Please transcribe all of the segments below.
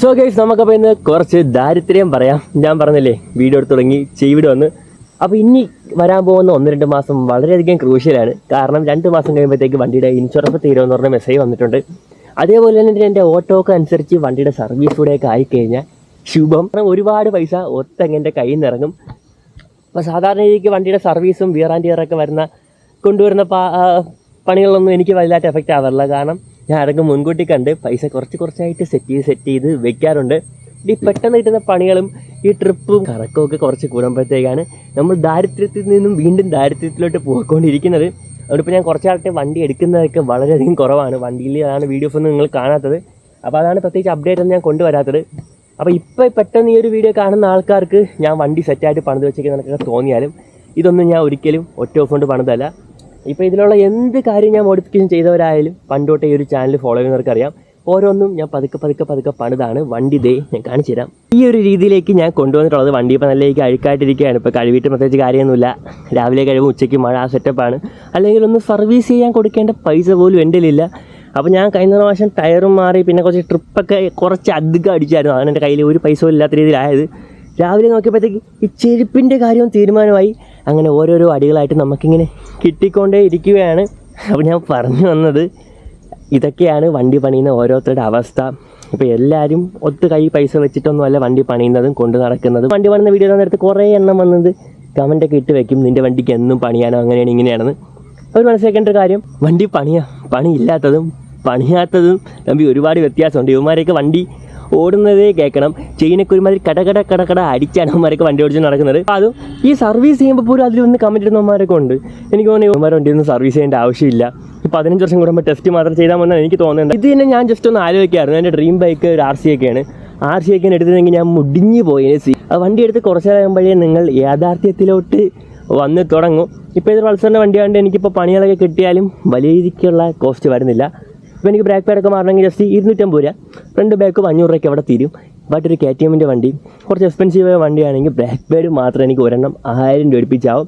So guys നമുക്കപ്പോൾ ഇന്ന് കുറച്ച് ദാരിദ്ര്യം പറയാം. ഞാൻ പറഞ്ഞില്ലേ വീഡിയോ എടുത്ത് തുടങ്ങി ചെയ്വിടെ വന്ന്. അപ്പോൾ ഇനി വരാൻ പോകുന്ന ഒന്ന് രണ്ട് മാസം വളരെയധികം ക്രൂഷ്യലാണ് കാരണം രണ്ട് മാസം കഴിയുമ്പോഴത്തേക്ക് വണ്ടിയുടെ ഇൻഷുറൻസ് തീരുമെന്ന് പറഞ്ഞ മെസ്സേജ് വന്നിട്ടുണ്ട്. അതേപോലെ തന്നെ എന്റെ ഓട്ടോക്ക് അനുസരിച്ച് വണ്ടിയുടെ സർവീസ് കൂടെയൊക്കെ ആയിക്കഴിഞ്ഞാൽ ശുഭം. ഒരുപാട് പൈസ ഒത്തങ്ങന്റെ കയ്യിൽ നിന്ന് ഇറങ്ങും. അപ്പോൾ സാധാരണ രീതിക്ക് വണ്ടിയുടെ സർവീസും വിയർ ഇയറൊക്കെ വരുന്ന കൊണ്ടുവരുന്ന പണികളൊന്നും എനിക്ക് വലുതായിട്ട് എഫക്റ്റ് ആവാറില്ല. കാരണം ഞാൻ അതൊക്കെ മുൻകൂട്ടി കണ്ട് പൈസ കുറച്ച് കുറച്ചായിട്ട് സെറ്റ് ചെയ്ത് സെറ്റ് ചെയ്ത് വെക്കാറുണ്ട്. ഈ പെട്ടെന്ന് കിട്ടുന്ന പണികളും ഈ ട്രിപ്പും കറക്കവും ഒക്കെ കുറച്ച് കൂടുമ്പോഴത്തേക്കാണ് നമ്മൾ ദാരിദ്ര്യത്തിൽ നിന്നും വീണ്ടും ദാരിദ്ര്യത്തിലോട്ട് പോയിക്കൊണ്ടിരിക്കുന്നത്. അതുകൊണ്ടിപ്പോൾ ഞാൻ കുറച്ചാളത്തെ വണ്ടി എടുക്കുന്നതൊക്കെ വളരെയധികം കുറവാണ്. വണ്ടിയിൽ അതാണ് വീഡിയോസ് ഒന്നും നിങ്ങൾ കാണാത്തത്. അപ്പോൾ അതാണ് പ്രത്യേകിച്ച് അപ്ഡേറ്റ് ഒന്നും ഞാൻ കൊണ്ടുവരാത്തത്. അപ്പോൾ ഇപ്പോൾ പെട്ടെന്ന് ഈ ഒരു വീഡിയോ കാണുന്ന ആൾക്കാർക്ക് ഞാൻ വണ്ടി സെറ്റായിട്ട് പണിത് വെച്ചേക്കുന്നതൊക്കെ തോന്നിയാലും ഇതൊന്നും ഞാൻ ഒരിക്കലും ഒറ്റ ഓഫ് കൊണ്ട് പണിതല്ല. ഇപ്പോൾ ഇതിലുള്ള എന്ത് കാര്യം ഞാൻ മോഡിഫിക്കേഷൻ ചെയ്തവരായാലും പണ്ടോട്ടെ ഈ ഒരു ചാനൽ ഫോളോ ചെയ്യുന്നവർക്ക് അറിയാം. ഓരോന്നും ഞാൻ പതുക്കെ പതുക്കെ പതുക്കെ പണിതാണ്. വണ്ടി ദേ ഞാൻ കാണിച്ചു തരാം. ഈ ഒരു രീതിയിലേക്ക് ഞാൻ കൊണ്ടുവന്നിട്ടുള്ളത് വണ്ടി ഇപ്പോൾ നല്ല രീതിക്ക് അഴുക്കായിട്ടിരിക്കുകയാണ്. ഇപ്പോൾ കഴുകിയിട്ട് പ്രത്യേകിച്ച് കാര്യമൊന്നുമില്ല. രാവിലെ കഴിവും ഉച്ചയ്ക്ക് മഴ ആ സെറ്റപ്പാണ് അല്ലെങ്കിൽ ഒന്ന് സർവീസ് ചെയ്യാൻ കൊടുക്കേണ്ട പൈസ പോലും എന്റെ ഇല്ല അപ്പോൾ ഞാൻ കഴിഞ്ഞ പ്രാവശ്യം ടയറും മാറി പിന്നെ കുറച്ച് ട്രിപ്പൊക്കെ കുറച്ച് അധികം അടിച്ചായിരുന്നു. അതാണ് എന്റെ കയ്യിൽ ഒരു പൈസ പോലും ഇല്ലാത്ത രീതിയിലായത്. രാവിലെ നോക്കിയപ്പോഴത്തേക്ക് ഈ ചെരുപ്പിന്റെ കാര്യവും തീരുമാനമായി. അങ്ങനെ ഓരോരോ അടികളായിട്ട് നമുക്കിങ്ങനെ കിട്ടിക്കൊണ്ടേ ഇരിക്കുകയാണ്. അപ്പോൾ ഞാൻ പറഞ്ഞു വന്നത് ഇതൊക്കെയാണ് വണ്ടി പണിയുന്ന ഓരോരുത്തരുടെ അവസ്ഥ. ഇപ്പോൾ എല്ലാവരും ഒത്ത് കൈ പൈസ വെച്ചിട്ടൊന്നുമല്ല വണ്ടി പണിയുന്നതും കൊണ്ട് നടക്കുന്നതും. വണ്ടി പണിയുന്ന വീഡിയോ നേരത്തെ കുറേ എണ്ണം വന്നത് കമന്റൊക്കെ ഇട്ട് വെക്കും. നിന്റെ വണ്ടിക്ക് എന്നും പണിയാനോ അങ്ങനെയാണ് ഇങ്ങനെയാണെന്ന്. അവർ മനസ്സിലാക്കേണ്ട ഒരു കാര്യം വണ്ടി പണിയാ. പണിയില്ലാത്തതും പണിയാത്തതും തമ്പി ഒരുപാട് വ്യത്യാസമുണ്ട്. ഇവന്മാരെയൊക്കെ വണ്ടി ഓടുന്നതേ കേൾക്കണം. ചെയിനൊക്കെ ഒരുമാതിരി കടകട കടകട അടിച്ചാണ് അവന്മാരൊക്കെ വണ്ടി ഓടിച്ച് നടക്കുന്നത്. അതും ഈ സർവീസ് ചെയ്യുമ്പോൾ പോലും അതിൽ ഒന്ന് കമന്റ് ഇടുന്നവന്മാരൊക്കെ ഉണ്ട്. എനിക്ക് തോന്നുന്നു ഇവന്മാർ വണ്ടി ഒന്നും സർവീസ് ചെയ്യേണ്ട ആവശ്യമില്ല. പതിനഞ്ച് വർഷം കൂടുമ്പോൾ ടെസ്റ്റ് മാത്രം ചെയ്താൽ മതി എനിക്ക് തോന്നുന്നുണ്ട് ഇത് തന്നെ ഞാൻ ജസ്റ്റ് ഒന്ന് ആലോചിക്കായിരുന്നു. എന്റെ ഡ്രീം ബൈക്ക് ഒരു ആർ സി ഒക്കെയാണ്. ആർ സി ഒക്കെ എടുത്തിരുന്നെങ്കിൽ ഞാൻ മുടിഞ്ഞു പോയി സി ആ വണ്ടി എടുത്ത് കുറച്ച് കഴിയുമ്പോഴേ നിങ്ങൾ യാഥാർത്ഥ്യത്തിലോട്ട് വന്ന് തുടങ്ങും. ഇപ്പോൾ ഇത് പൾസറിന്റെ വണ്ടിയാണ്ട് എനിക്കിപ്പോൾ പണികളൊക്കെ കിട്ടിയാലും വലിയ രീതിക്കുള്ള കോസ്റ്റ് വരുന്നില്ല. ഇപ്പോൾ എനിക്ക് ബ്രേക്ക് പാഡൊക്കെ മാറണമെങ്കിൽ ജസ്റ്റ് ഇരുന്നൂറ്റമ്പത് രൂപ. രണ്ട് ബാക്കും അഞ്ഞൂറ് രൂപയ്ക്ക് അവിടെ തീരും. ബട്ട് ഒരു കെ ടി എമ്മിന്റെ വണ്ടി കുറച്ച് എക്സ്പെൻസീവ് വണ്ടിയാണെങ്കിൽ ബ്രേക്ക് പാഡ് മാത്രം എനിക്ക് ഒരെണ്ണം ആയിരം രൂപ അടുപ്പിച്ചാവും.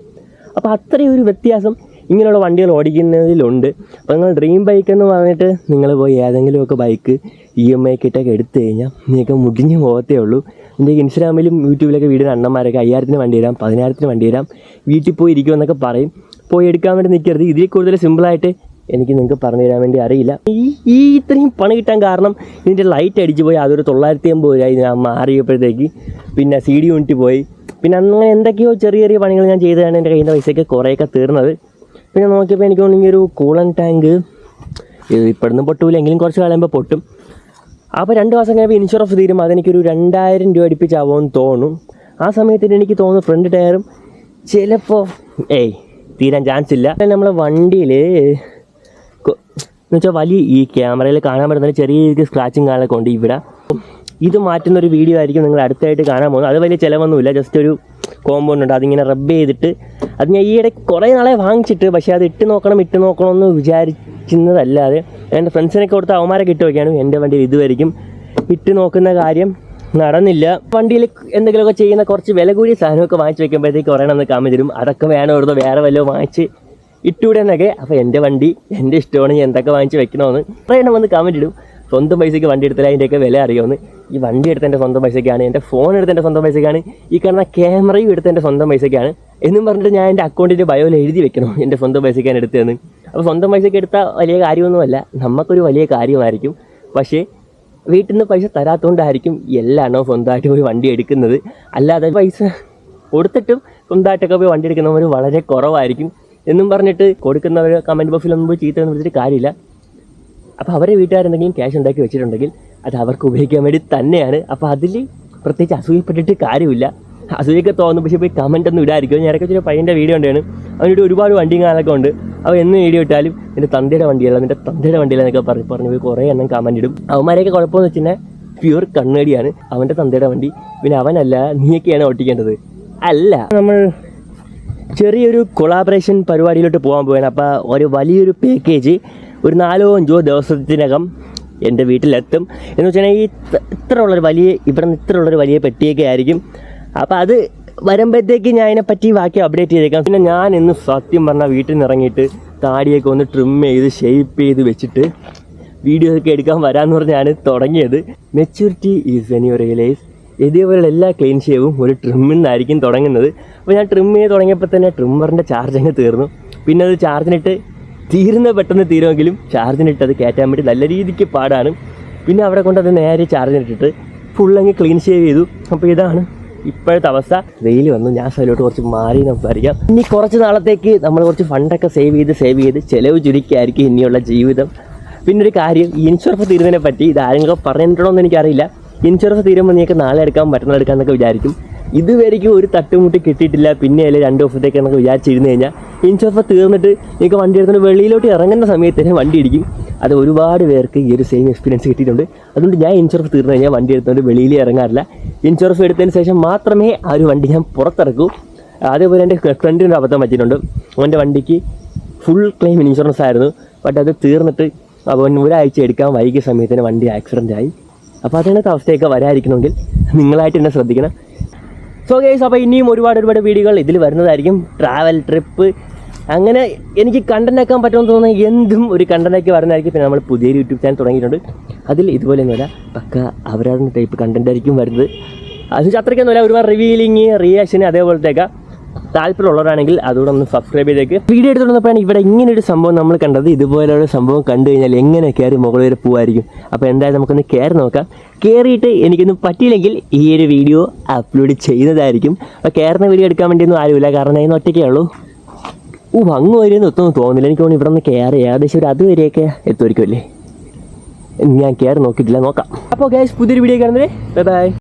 അപ്പോൾ അത്രയും ഒരു വ്യത്യാസം ഇങ്ങനെയുള്ള വണ്ടികൾ ഓടിക്കുന്നതിലുണ്ട്. അപ്പോൾ നിങ്ങൾ ഡ്രീം ബൈക്ക് എന്ന് പറഞ്ഞിട്ട് നിങ്ങൾ പോയി ഏതെങ്കിലുമൊക്കെ ബൈക്ക് ഇ എം ഐ കിട്ടൊക്കെ എടുത്തു കഴിഞ്ഞാൽ നിങ്ങൾക്ക് മുടിഞ്ഞ് പോകത്തേ ഉള്ളൂ. എന്റെ ഇൻസ്റ്റാഗ്രാമിലും യൂട്യൂബിലൊക്കെ വീഡിയോ അണ്ണന്മാരൊക്കെ അയ്യായിരത്തിന് വണ്ടി തരാം പതിനായിരത്തിന് വണ്ടി തരാം വീട്ടിൽ പോയി ഇരിക്കുമെന്നൊക്കെ പറയും. പോയി എടുക്കാൻ വേണ്ടി നിൽക്കരുത് ഇതിൽ കൂടുതൽ സിമ്പിളായിട്ട് എനിക്ക് നിങ്ങൾക്ക് പറഞ്ഞു തരാൻ വേണ്ടി അറിയില്ല. ഈ ഈ ഇത്രയും പണി കിട്ടാൻ കാരണം ഇതിന്റെ ലൈറ്റ് അടിച്ച് പോയി. അതൊരു തൊള്ളായിരത്തി അമ്പത് രൂപ ഞാൻ മാറിയപ്പോഴത്തേക്ക്. പിന്നെ സി ഡി യൂണിറ്റ് പോയി. പിന്നെ അങ്ങനെ എന്തൊക്കെയോ ചെറിയ ചെറിയ പണികൾ ഞാൻ ചെയ്തതാണ് എന്റെ കയ്യിന്റെ പൈസയൊക്കെ കുറേയൊക്കെ തീർന്നത്. പിന്നെ നോക്കിയപ്പോൾ എനിക്ക് തോന്നുന്നു ഒരു കൂളൻ ടാങ്ക് ഇപ്പോഴൊന്നും പൊട്ടൂലെങ്കിലും കുറച്ച് കളയുമ്പോൾ പൊട്ടും. അപ്പോൾ രണ്ട് മാസം കഴിയുമ്പോൾ ഇൻഷുറൻസ് തീരും. അതെനിക്കൊരു രണ്ടായിരം രൂപ അടുപ്പിച്ചാവുമെന്ന് തോന്നും. ആ സമയത്തിന് എനിക്ക് തോന്നുന്നു ഫ്രണ്ട് ടയറും ചിലപ്പോൾ ഏയ് തീരാൻ ചാൻസ് ഇല്ല. നമ്മളെ വണ്ടിയിൽ എന്ന് വെച്ചാൽ വലിയ ഈ ക്യാമറയിൽ കാണാൻ പറ്റുന്ന ചെറിയ രീതിക്ക് സ്ക്രാച്ചിങ് കാണാൻ ഉണ്ട് ഇവിടെ. ഇത് മാറ്റുന്ന ഒരു വീഡിയോ ആയിരിക്കും നിങ്ങൾ അടുത്തായിട്ട് കാണാൻ പോകുന്നത്. അത് വലിയ ചിലവൊന്നുമില്ല. ജസ്റ്റ് ഒരു കോമ്പൗണ്ട് ഉണ്ട്. അതിങ്ങനെ റബ്ബ് ചെയ്തിട്ട് അത് ഞാൻ ഈയിടെ കുറേ നാളെ വാങ്ങിച്ചിട്ട് പക്ഷേ അത് ഇട്ട് നോക്കണം ഇട്ട് നോക്കണം എന്ന് വിചാരിക്കുന്നതല്ലാതെ എന്റെ ഫ്രണ്ട്സിനൊക്കെ കൊടുത്ത് അവന്മാരൊക്കെ ഇട്ട് എന്റെ വണ്ടിയിൽ ഇതുവരെയും ഇട്ട് നോക്കുന്ന കാര്യം നടന്നില്ല. വണ്ടിയിൽ എന്തെങ്കിലുമൊക്കെ ചെയ്യുന്ന കുറച്ച് വില കൂടിയ സാധനമൊക്കെ വാങ്ങിച്ച് വെക്കുമ്പോഴത്തേക്ക് ഒരെണ്ണം ഒന്ന് കാമി തരും അതൊക്കെ വേണം ഇവിടുന്ന് വേറെ വല്ലതും വാങ്ങിച്ച് ഇട്ടൂടെ എന്നൊക്കെ. അപ്പോൾ എന്റെ വണ്ടി എന്റെ ഇഷ്ടമാണ്. ഞാൻ എന്തൊക്കെ വാങ്ങിച്ച് വെക്കണമെന്ന് എണ്ണം വന്ന് കമന്റ് ഇടും. സ്വന്തം പൈസയ്ക്ക് വണ്ടി എടുത്താൽ അതിന്റെയൊക്കെ വില അറിയുമെന്ന്. ഈ വണ്ടി എടുത്ത എന്റെ സ്വന്തം പൈസയ്ക്കാണ്. എന്റെ ഫോൺ എടുത്ത എന്റെ സ്വന്തം പൈസയ്ക്കാണ്. ഈ കാണുന്ന ക്യാമറയും എടുത്ത എന്റെ സ്വന്തം പൈസയ്ക്കാണ്. എന്നും പറഞ്ഞിട്ട് ഞാൻ എന്റെ അക്കൗണ്ടിന്റെ ബയോയിൽ എഴുതി വെക്കണം? എന്റെ സ്വന്തം പൈസയ്ക്കാണ് എടുത്തതെന്ന്. അപ്പോൾ സ്വന്തം പൈസയ്ക്ക് എടുത്താൽ വലിയ കാര്യമൊന്നുമല്ല. നമുക്കൊരു വലിയ കാര്യമായിരിക്കും. പക്ഷേ വീട്ടിൽ നിന്ന് പൈസ തരാത്തതുകൊണ്ടായിരിക്കും എല്ലാണോ സ്വന്തമായിട്ട് പോയി വണ്ടി എടുക്കുന്നത്. അല്ലാതെ പൈസ കൊടുത്തിട്ടും സ്വന്തമായിട്ടൊക്കെ പോയി വണ്ടി എടുക്കുന്നവർ വളരെ കുറവായിരിക്കും. എന്നും പറഞ്ഞിട്ട് കൊടുക്കുന്നവർ കമന്റ് ബോക്സിലൊന്നും പോയി ചീത്ത എന്ന് വിളിച്ചിട്ട് കാര്യമില്ല. അപ്പോൾ അവരെ വീട്ടുകാരെന്തെങ്കിലും ക്യാഷ് ഉണ്ടാക്കി വെച്ചിട്ടുണ്ടെങ്കിൽ അത് അവർക്ക് ഉപയോഗിക്കാൻ വേണ്ടി തന്നെയാണ്. അപ്പോൾ അതിൽ പ്രത്യേകിച്ച് അസൂയപ്പെട്ടിട്ട് കാര്യമില്ല. അസൂയൊക്കെ തോന്നും പക്ഷേ പോയി കമന്റ് ഒന്നും ഇടായിരിക്കും ഞാൻ ഇടയ്ക്ക് പയ്യന്റെ വീഡിയോ ഉണ്ടാണ് അവനൊരു ഒരുപാട് വണ്ടിയും കാലൊക്കെ ഉണ്ട്. അവൻ എന്ന് വീഡിയോ ഇട്ടാലും നിന്റെ തന്തയുടെ വണ്ടിയല്ല നിന്റെ തന്തയുടെ വണ്ടിയല്ല എന്നൊക്കെ പറഞ്ഞ് പറഞ്ഞ് പോയി കുറേ എണ്ണം കമന്റ് ഇടും. അവന്മാരെയൊക്കെ കുഴപ്പമെന്ന് വെച്ചാൽ പ്യൂർ കണ്ണേടിയാണ്. അവന്റെ തന്തയുടെ വണ്ടി. പിന്നെ അവനല്ല നീയൊക്കെയാണ് ഓട്ടിക്കേണ്ടത്. അല്ല. നമ്മൾ ചെറിയൊരു കൊളാബറേഷൻ പരിപാടിയിലോട്ട് പോകാൻ പോവുകയാണ് അപ്പോൾ ഒരു വലിയൊരു പാക്കേജ് ഒരു നാലോ അഞ്ചോ ദിവസത്തിനകം എന്റെ വീട്ടിലെത്തും. എന്ന് വെച്ചാൽ ഈ ഇത്ര- ഉള്ളൊരു വലിയ ഇവിടെ നിന്ന് ഇത്ര ഉള്ളൊരു വലിയ പെട്ടിയൊക്കെ ആയിരിക്കും. അപ്പോൾ അത് വരുമ്പോഴത്തേക്ക് ഞാൻ അതിനെപ്പറ്റി ബാക്കി അപ്ഡേറ്റ് ചെയ്തേക്കാം. പിന്നെ ഞാൻ ഇന്ന് സത്യം പറഞ്ഞാൽ വീട്ടിൽ നിന്ന് ഇറങ്ങിയിട്ട് താടിയൊക്കെ ഒന്ന് ട്രിം ചെയ്ത് ഷേപ്പ് ചെയ്ത് വെച്ചിട്ട് വീഡിയോ ഒക്കെ എടുക്കാൻ വരാമെന്ന് പറഞ്ഞാണ് തുടങ്ങിയത്. മെച്യൂരിറ്റി ഈസ് യു റിയലൈസ് ഇതേപോലുള്ള എല്ലാ ക്ലീൻ ഷേവും ഒരു ട്രിമ്മിൽ നിന്നായിരിക്കും തുടങ്ങുന്നത്. അപ്പോൾ ഞാൻ ട്രിം ചെയ്ത് തുടങ്ങിയപ്പോൾ തന്നെ ട്രിമ്മറിന്റെ ചാർജ് അങ്ങ് തീർന്നു. പിന്നെ അത് ചാർജിനിട്ട് തീരുന്ന പെട്ടെന്ന് തീരുമെങ്കിലും ചാർജിനിട്ട് അത് കയറ്റാൻ വേണ്ടി നല്ല രീതിക്ക് പാടാണ്. പിന്നെ അവിടെ കൊണ്ട് അത് നേരെ ചാർജിനിട്ടിട്ട് അങ്ങ് ക്ലീൻ ഷേവ് ചെയ്തു. അപ്പോൾ ഇതാണ് ഇപ്പോഴത്തെ അവസ്ഥ. വെയിൽ വന്നു. ഞാൻ സൈലോട്ട് കുറച്ച് മാറി സംസാരിക്കാം. ഇനി കുറച്ച് നാളത്തേക്ക് നമ്മൾ കുറച്ച് ഫണ്ടൊക്കെ സേവ് ചെയ്ത് സേവ് ചെയ്ത് ചിലവ് ചുരുക്കിയായിരിക്കും ഇനിയുള്ള ജീവിതം. പിന്നെ ഒരു കാര്യം ഇൻഷുറൻസ് തീരുന്നതിനെ പറ്റി ഇത് ആരെങ്കിലും പറഞ്ഞിട്ടുണ്ടോ എന്ന് എനിക്കറിയില്ല. ഇൻഷുറൻസ് തീരുമ്പോൾ നിങ്ങൾക്ക് നാളെ എടുക്കാൻ മറ്റന്നാൾ എടുക്കാമെന്നൊക്കെ വിചാരിക്കും. ഇതുവരെയ്ക്കും ഒരു തട്ടുമുട്ടി കിട്ടിയിട്ടില്ല. പിന്നെ അല്ലെങ്കിൽ രണ്ട് ദിവസത്തേക്ക് എന്നൊക്കെ വിചാരിച്ചിരുന്നു കഴിഞ്ഞാൽ ഇൻഷുറൻസ് തീർന്നിട്ട് നിങ്ങൾക്ക് വണ്ടി എടുത്തുകൊണ്ട് വെളിയിലോട്ട് ഇറങ്ങുന്ന സമയത്ത് തന്നെ വണ്ടി ഇടിക്കും. അത് ഒരുപാട് പേർക്ക് ഈ ഒരു സെയിം എക്സ്പീരിയൻസ് കിട്ടിയിട്ടുണ്ട്. അതുകൊണ്ട് ഞാൻ ഇൻഷുറൻസ് തീർന്നു കഴിഞ്ഞാൽ വണ്ടി എടുത്തുകൊണ്ട് വെളിയിൽ ഇറങ്ങാറില്ല. ഇൻഷുറൻസ് എടുത്തതിന് ശേഷം മാത്രമേ ആ ഒരു വണ്ടി ഞാൻ പുറത്തിറക്കൂ. അതേപോലെ എന്റെ ഫ്രണ്ടിന് അബദ്ധം പറ്റിയിട്ടുണ്ട്. അവന്റെ വണ്ടിക്ക് ഫുൾ ക്ലെയിം ഇൻഷുറൻസ് ആയിരുന്നു. ബട്ട് അത് തീർന്നിട്ട് അവൻ ഒരാഴ്ച എടുക്കാൻ വൈകിയ സമയത്തിന് വണ്ടി ആക്സിഡന്റ് ആയി. അപ്പോൾ അതിനകത്ത് അവസ്ഥയൊക്കെ വരാതിരിക്കണമെങ്കിൽ നിങ്ങളായിട്ട് തന്നെ ശ്രദ്ധിക്കണം. സോ ഗൈസ് അപ്പോൾ ഇനിയും ഒരുപാട് ഒരുപാട് വീഡിയോകൾ ഇതിൽ വരുന്നതായിരിക്കും. ട്രാവൽ ട്രിപ്പ് അങ്ങനെ എനിക്ക് കണ്ടന്റ് ആക്കാൻ പറ്റുമെന്ന് തോന്നുന്ന എന്തും ഒരു കണ്ടന്റ് ആക്കി വരുന്നതായിരിക്കും. പിന്നെ നമ്മൾ പുതിയൊരു യൂട്യൂബ് ചാനൽ തുടങ്ങിയിട്ടുണ്ട്. അതിൽ ഇതുപോലെയൊന്നുമല്ല പക്ക അവരാണ് ടൈപ്പ് കണ്ടന്റ് ആയിരിക്കും വരുന്നത്. അതിന് വെച്ചാൽ അത്രയ്ക്കൊന്നുമില്ല ഒരുപാട് റിവീലിങ് റിയാക്ഷൻ അതേപോലത്തേക്ക് താല്പര്യമുള്ളവരാണെങ്കിൽ അതുകൂടെ ഒന്ന് സബ്സ്ക്രൈബ് ചെയ്തേക്ക്. വീഡിയോ എടുത്തുകൊണ്ടപ്പോഴാണ് ഇവിടെ ഇങ്ങനെ ഒരു സംഭവം നമ്മൾ കണ്ടത്. ഇതുപോലെയുള്ള സംഭവം കണ്ടു കഴിഞ്ഞാൽ എങ്ങനെ കയറി മുകളിൽ വരെ പോകായിരിക്കും അപ്പോൾ എന്തായാലും നമുക്കൊന്ന് കയറി നോക്കാം. കയറിയിട്ട് എനിക്കൊന്നും പറ്റിയില്ലെങ്കിൽ ഈ ഒരു വീഡിയോ അപ്ലോഡ് ചെയ്യുന്നതായിരിക്കും. അപ്പോൾ കയറുന്ന വീഡിയോ എടുക്കാൻ വേണ്ടിയൊന്നും ആരുമില്ല. കാരണം ഞാൻ ഒറ്റയ്ക്കേ ഉള്ളൂ. ഓ അങ്ങ് വരുന്ന ഒത്തൊന്നും തോന്നില്ല എനിക്ക് തോന്നുന്നു ഇവിടെ നിന്ന് കയറി ഏകദേശം ഒരു അതുവരെയൊക്കെ എത്തുമായിരിക്കും അല്ലേ ഞാൻ കയറി നോക്കിയിട്ടില്ല. നോക്കാം. അപ്പോൾ ഗ്യാസ് പുതിയൊരു വീഡിയോ കാണുന്നത് ബൈ ബൈ